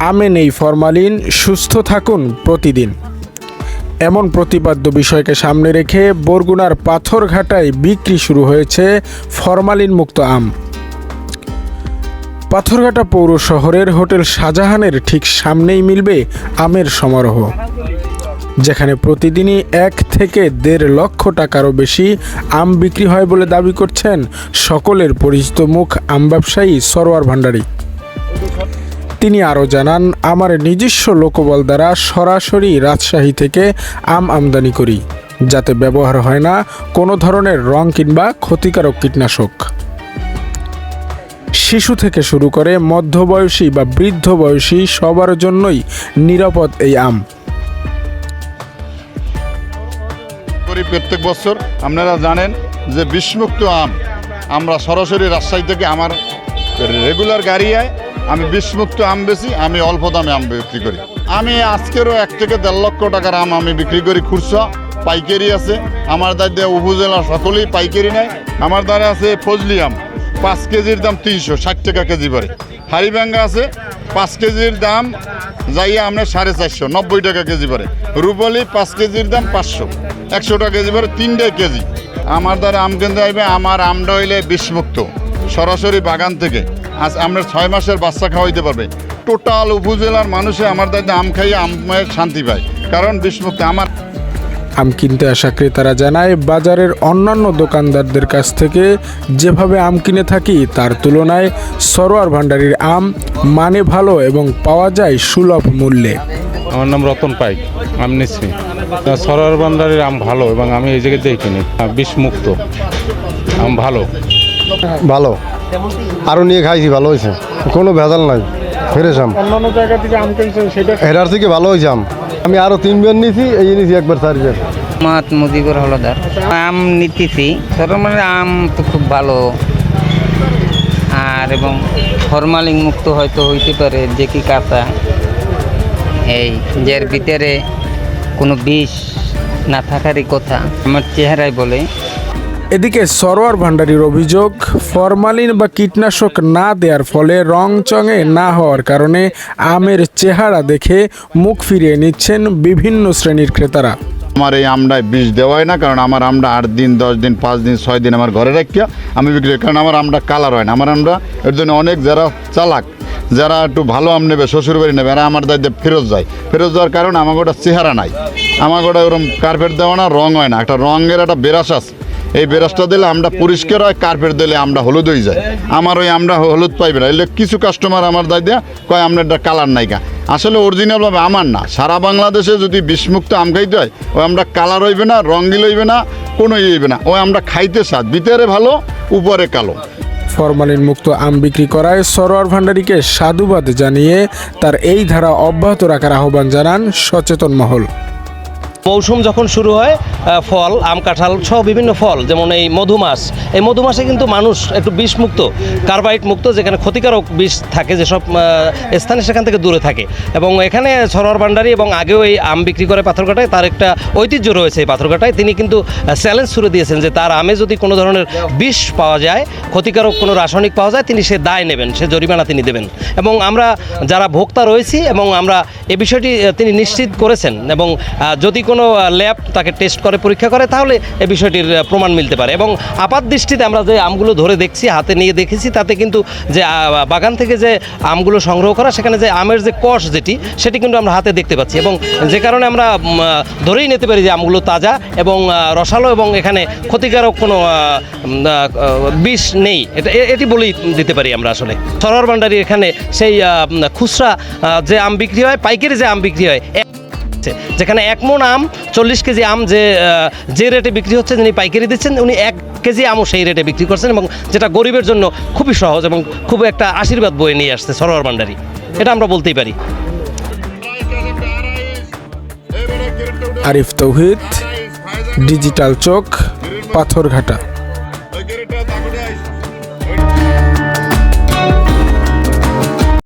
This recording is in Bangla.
আমে নেই ফরমালিন, সুস্থ থাকুন প্রতিদিন। এমন প্রতিপাদ্য বিষয়কে সামনে রেখে বরগুনার পাথরঘাটায় বিক্রি শুরু হয়েছে ফরমালিন মুক্ত আম। পাথরঘাটা পৌর শহরের হোটেল শাহজাহানের ঠিক সামনেই মিলবে আমের সমারোহ, যেখানে প্রতিদিনই এক থেকে দেড় লক্ষ টাকারও বেশি আম বিক্রি হয় বলে দাবি করছেন সকলের পরিচিত মুখ আম ব্যবসায়ী সরোয়ার ভান্ডারী তিনি আরও জানান, আমার নিজস্ব লোকবল দ্বারা সরাসরি রাজশাহী থেকে আম আমদানি করি, যাতে ব্যবহার হয় না কোনো ধরনের রং কিংবা ক্ষতিকারক কীটনাশক। শিশু থেকে শুরু করে মধ্যবয়সী বা বৃদ্ধ বয়সী সবার জন্যই নিরাপদ এই আম। প্রত্যেক বছর। আপনারা জানেন যে বিষমুক্ত আম আমরা সরাসরি রাজশাহী থেকে আমার রেগুলার গাড়ি আয় আমি বিষমুক্ত আম বেশি আমি অল্প দামে আম বিক্রি করি। আমি আজকেরও এক থেকে দেড় লক্ষ টাকার আম আমি বিক্রি করি, খুচরা, পাইকারি আছে। আমার দায়িত্বে উপজেলা সকলেই পাইকারি নেয়। আমার দ্বারা আছে ফজলি আম, পাঁচ কেজির দাম তিনশো, ষাট টাকা কেজি পরে হারিভাঙ্গা আছে, পাঁচ কেজির দাম যাইয়া আপনার সাড়ে চারশো, নব্বই টাকা কেজি পরে রুপলি পাঁচ কেজির দাম পাঁচশো, একশো টাকা কেজি পরে তিনটে কেজি। আমার দ্বারা আম কিনতে আইবে আমার আমটা হইলে বিষমুক্ত। সরাসরি বাগান থেকে। আজ আমরা ছয় মাসের বাচ্চা খাওয়াইতে পারবে। টোটাল উপজেলার মানুষে আমার দায়িত্বে আম খাইয়ে আমের শান্তি পায়। কারণ বিষমুক্ত আমার আম কিনতে আসা ক্রেতারা জানায় বাজারের অন্যান্য দোকানদারদের কাছ থেকে যেভাবে আম কিনে থাকি তার তুলনায় সরোয়ার ভান্ডারির আম মানে ভালো এবং পাওয়া যায় সুলভ মূল্যে। আমার নাম রতন পাইক আমি নিচ্ছি। সরোয়ার বান্দারের আম ভালো এবং আমি এই জায়গাতেই কিনি। আহ, বিষ মুক্ত। আম ভালো। ভালো। আরও নিয়ে খাইছি ভালো হয়েছে কোনো ভেজাল নাই ফ্রেশ আম অন্যান্য জায়গা থেকে আম কিনছেন সেটা এটার থেকে ভালো হয়েছে আম। আমি আরও তিনবার নিয়েছি এই নিয়েছি একবার চারবার মাত মুজিবুর হলদার। আম নিতেছি সরমানের আম তো খুব ভালো। আর এবং ফরমালিন মুক্ত হয়তো হইতে পারে যে কি কাঁচা। এই যার ভিতরে কোনো বিষ না থাকারই কথা। আমার চেহারায় বলে এদিকে সরোয়ার ভান্ডারির অভিযোগ, ফরমালিন বা কীটনাশক না দেওয়ার ফলে রং চঙে না হওয়ার কারণে আমের চেহারা দেখে মুখ ফিরিয়ে নিচ্ছেন বিভিন্ন শ্রেণির ক্রেতারা। আমার এই আমটায় বিষ দেওয়াই না, কারণ আমার আমটা আট দিন, দশ দিন, পাঁচ দিন, ছয় দিন আমার ঘরে রাখিয়া আমি বিক্রি করি। কারণ আমার আমটা কালার হয় না। আমার আমটা এর জন্য অনেক যারা চালাক, যারা একটু ভালো আম নেবে শ্বশুর বাড়ি নেবে, এরা আমার দায়িত্বে ফেরত যায়। ফেরত যাওয়ার কারণে আমাকে ওটা চেহারা নাই। আমাকে ওটা ওরকম কার্পেট দেওয়া না, রং হয় না। একটা রঙের একটা বেরাস আছে এই বেরাসটা দিলে আমরা পরিষ্কার হয়, কার্পেট দিলে আমরা হলুদ হয়ে যায়। আমার ওই আমরা হলুদ পাইবে না। এলে কিছু কাস্টমার আমার দায় দেয়া কয়, আমরা একটা কালার নাইকা আসলে অরিজিনালভাবে আমার না। সারা বাংলাদেশে যদি বিষমুক্ত আম খাইতে হয়, ওই আমরা কালার হইবে না রঙ্গিল হইবে না, কোনো ইয়ে হইবে না। ওই আমরা খাইতে স্বাদ। ভিতরে ভালো, উপরে কালো। ফরমালিন মুক্ত আম বিক্রি করায় সরোয়ার ভান্ডারীকে সাধুবাদ জানিয়ে তার এই ধারা অব্যাহত রাখার আহ্বান জানান সচেতন মহল। মৌসুম যখন শুরু হয় ফল, আম, কাঁঠাল সহ বিভিন্ন ফল, যেমন এই মধুমাস এই মধুমাসে কিন্তু মানুষ একটু বিষ মুক্ত কার্বাইড মুক্ত, যেখানে ক্ষতিকারক বিষ থাকে, যেসব স্থানে সেখান থেকে দূরে থাকে। এবং এখানে সরোয়ার ভান্ডারী এবং আগেও এই আম বিক্রি করে পাথরঘাটায় তার একটা ঐতিহ্য রয়েছে এই পাথরঘাটায় তিনি কিন্তু চ্যালেঞ্জ শুরু দিয়েছেন যে তার আমে যদি কোনো ধরনের বিষ পাওয়া যায়, ক্ষতিকারক কোনো রাসায়নিক পাওয়া যায়, তিনি সে দায় নেবেন, সে জরিমানা তিনি দেবেন। এবং আমরা যারা ভোক্তা রয়েছি এবং আমরা এ বিষয়টি তিনি নিশ্চিত করেছেন এবং যদি কোনো ল্যাব তাকে টেস্ট করে, পরীক্ষা করে, তাহলে এই বিষয়টির প্রমাণ মিলতে পারে। এবং আপাত দৃষ্টিতে আমরা যে আমগুলো ধরে দেখছি, হাতে নিয়ে দেখেছি, তাতে কিন্তু যে বাগান থেকে যে আমগুলো সংগ্রহ করা, সেখানে যে আমের যে কষ যেটি, সেটি কিন্তু আমরা হাতে দেখতে পাচ্ছি। এবং যে কারণে আমরা ধরেই নিতে পারি যে আমগুলো তাজা এবং রসালো এবং এখানে ক্ষতিকারক কোনো বিষ নেই। এটা, এ- এটি বলেই দিতে পারি আমরা আসলে। সরোয়ার ভান্ডারি এখানে সেই খুচরা যে আম বিক্রি হয়, পাইকারি যে আম বিক্রি হয় এক- যেখানে এক মন আম, চল্লিশ কেজি আম যে যে রেটে বিক্রি হচ্ছে যিনি পাইকারি দিচ্ছেন, উনি এক কেজি আমও সেই রেটে বিক্রি করছেন এবং যেটা গরিবের জন্য খুবই সহজ এবং খুব একটা আশীর্বাদ বয়ে নিয়ে আসছে সরোয়ার ভান্ডারি। এটা আমরা বলতেই পারি। আরিফ তৌহিদ, ডিজিটাল চোখ পাথরঘাটা।